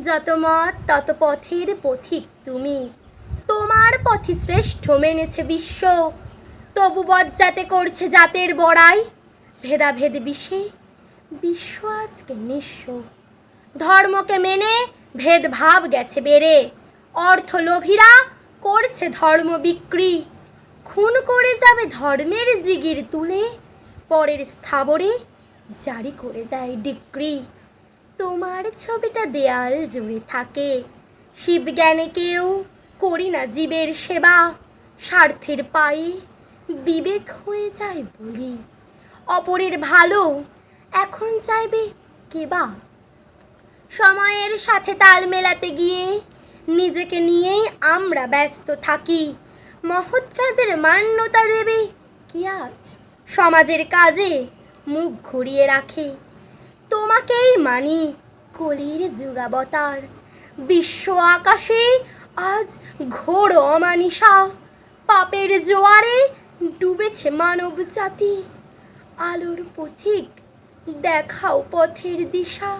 যত মত, তত পথের পথিক তুমি। তোমার পথই শ্রেষ্ঠ মেনেছে বিশ্ব। তবু বজ্জাতে করছে জাতের বড়াই। ভেদাভেদ বিষে বিশ্ব আজকে নিঃস্ব। ধর্মকে মেনে ভেদভাব গেছে বেড়ে। অর্থলোভীরা করছে ধর্ম বিক্রি। খুন করে যাবে ধর্মের জিগির তুলে, পরের স্থাবরে জারি করে দেয় ডিক্রি। তোমার ছবিটা দেয়াল জুড়ে থাকে। শিবজ্ঞানে কেউ করি না জীবের সেবা। স্বার্থের পায়ে বিবেক হয়ে যায় বলি। অপরের ভালো এখন চাইবে কেবা সময়ের সাথে তাল মেলাতে গিয়ে নিজেকে নিয়েই আমরা ব্যস্ত থাকি। মহৎ কাজের মান্যতা দেবে কি আজ? সমাজের কাজে মুখ ঘুরিয়ে রাখে। তোমাকেই মানি কলির যুগাবতার। বিশ্ব আকাশে আজ ঘোর অমানিসা। পাপের জোয়ারে ডুবেছে মানব জাতি। আলোর পথিক দেখাও পথের দিশা।